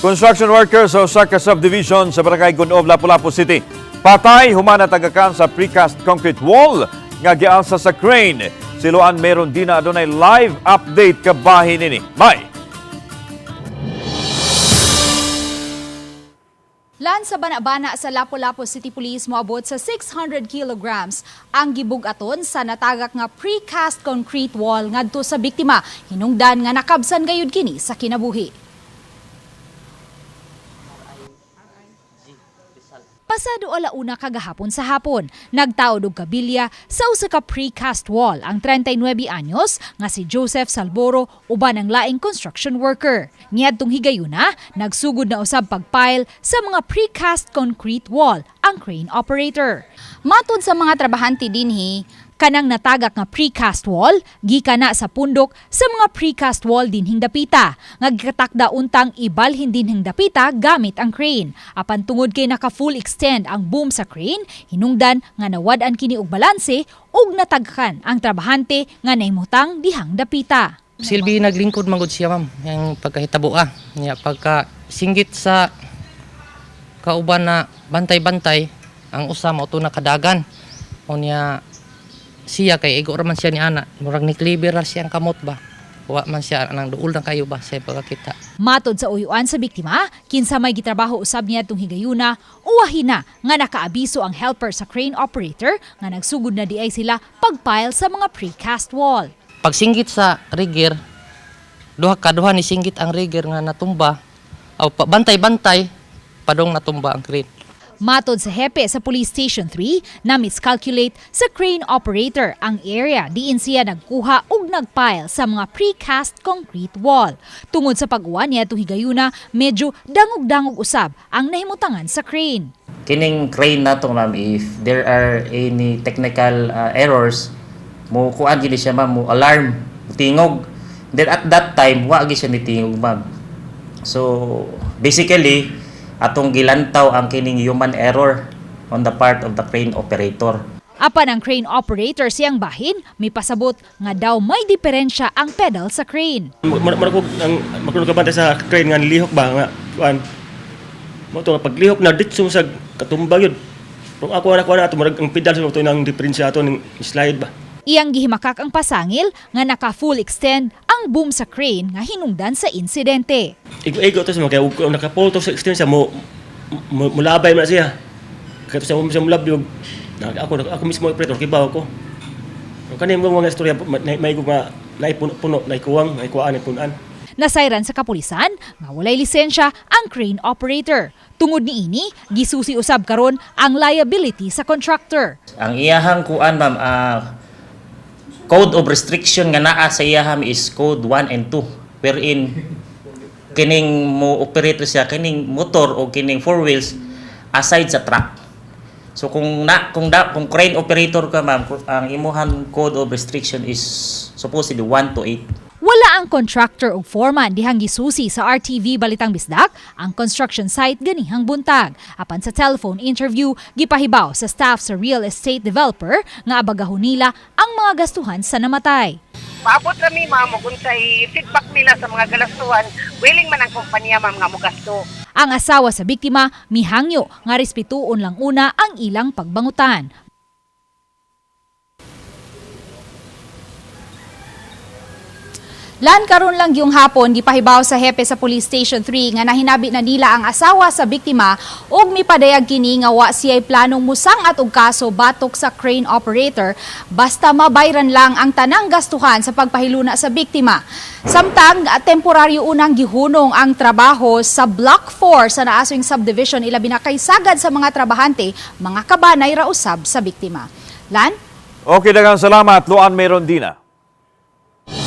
Construction workers sa Osaka Subdivision sa Barangay Gunob, Lapu-Lapu City. Patay humana tagakan sa precast concrete wall nga gialsa sa crane. Siluan meron din na adunay live update kabahin nini. May Lan sa banabana sa Lapu-Lapu City Police moabot sa 600 kilograms ang gibug-aton sa natagak nga precast concrete wall ngadto sa biktima hinungdan nga nakabsan gayud kini sa kinabuhi. Pasado alauna kagahapon sa hapon, nagtaod og kabilya sa usa ka precast wall ang 39 anyos nga si Joseph Salboro uban ang laing construction worker. Niadtong higayuna, nagsugod na usab pagpile sa mga precast concrete wall ang crane operator. Matod sa mga trabahante dinhi, kanang natagak nga precast wall gikan na sa pundok sa mga precast wall dinhing dapita nga gikatakda untang ibalhin dinhing dapita gamit ang crane apan tungod kay naka full extend ang boom sa crane hinungdan nga nawad-an kini og balanse ug natagkan ang trabahante nga nahimutang dihang dapita Silbi naglingkod magod siya ma'am, yung pagkahitabo ah. Niya pagka singgit sa kauban na bantay-bantay ang usa mo to nakadagan. O niya siya kay igo raman siya ni ana, murag ni Cleaver ra siyang kamot ba. Wa man siya nang duol na kayo ba sa pagkakita. Matod sa uyuan sa biktima, kinsa may gitrabaho usab niya tung higayuna, uwahin na nga nakaabiso ang helper sa crane operator nga nagsugod na di ay sila pagpile sa mga precast wall. Pag singgit sa rigger, duha kaduha ni singgit ang rigger nga natumba. Pa- bantay-bantay padong natumba ang crane. Matod sa hepe sa Police Station 3 na miscalculate sa crane operator ang area diin siya nagkuha ug nagpile sa mga precast concrete wall. Tungod sa pag-uwan niya higayuna, medyo dangog-dangog usab ang nahimutangan sa crane. kining crane nato ma'am if there are any technical uh, errors mo kuan gid siya ma'am mo alarm tingog then at that time wa gyud siya nitingog ma'am so basically atong gilantaw ang kining human error on the part of the crane operator Apan ang crane operator siyang bahin, may pasabot nga daw may diferensya ang pedal sa crane. Marako ang makulog ka bantay sa crane nga lihok ba nga kuan. Mo to pag lihok na ditso sa katumba yun. Kung ako na ko na ato ang pedal sa to nang diferensya ato ning slide ba. Iyang gihimakak ang pasangil nga naka full extend ang boom sa crane nga hinungdan sa insidente. Igo-igo to sa mga kaya nakapol to sa extension mo mo- mulabay man siya. Kaya to sa mo sa mulabyog. Na ako ako mismo operator kibaw ko. Kani mo mga istorya may nga naipuno-puno, naikuwang, naikuwaan, naipunan. Nasayran sa kapulisan nga walay lisensya ang crane operator. Tungod ni ini, gisusi usab karon ang liability sa contractor. ang iyahang kuan ma'am ah, code of restriction nga naa sa iyaham is code 1 and 2 wherein kining mo operator siya kining motor o kining four wheels aside sa truck. So kung na kung da, kung crane operator ka ma'am ang imuhan code of restriction is supposedly 1 to 8 Wala ang contractor o foreman dihang gisusi sa RTV Balitang Bisdak ang construction site ganihang buntag. Apan sa telephone interview, gipahibaw sa staff sa real estate developer nga abagahon nila ang mga gastuhan sa namatay. Paabot rami ma'am kung sa feedback nila sa mga galastuhan, willing man ang kumpanya ma'am nga mo gasto. Ang asawa sa biktima mihangyo nga respetuon lang una ang ilang pagbangutan. Lan karon lang yung hapon gipahibaw sa hepe sa Police Station 3 nga nahinabi na nila ang asawa sa biktima ug mipadayag kini nga wa siya'y planong musangat og kaso batok sa crane operator basta mabayran lang ang tanang gastuhan sa pagpahiluna sa biktima. Samtang temporaryo unang gihunong ang trabaho sa Block 4 sa Naaswing Subdivision ilabi na kay sagad sa mga trabahante, mga kabanay ra usab sa biktima. Lan, Okay dagang salamat Luan Merondina.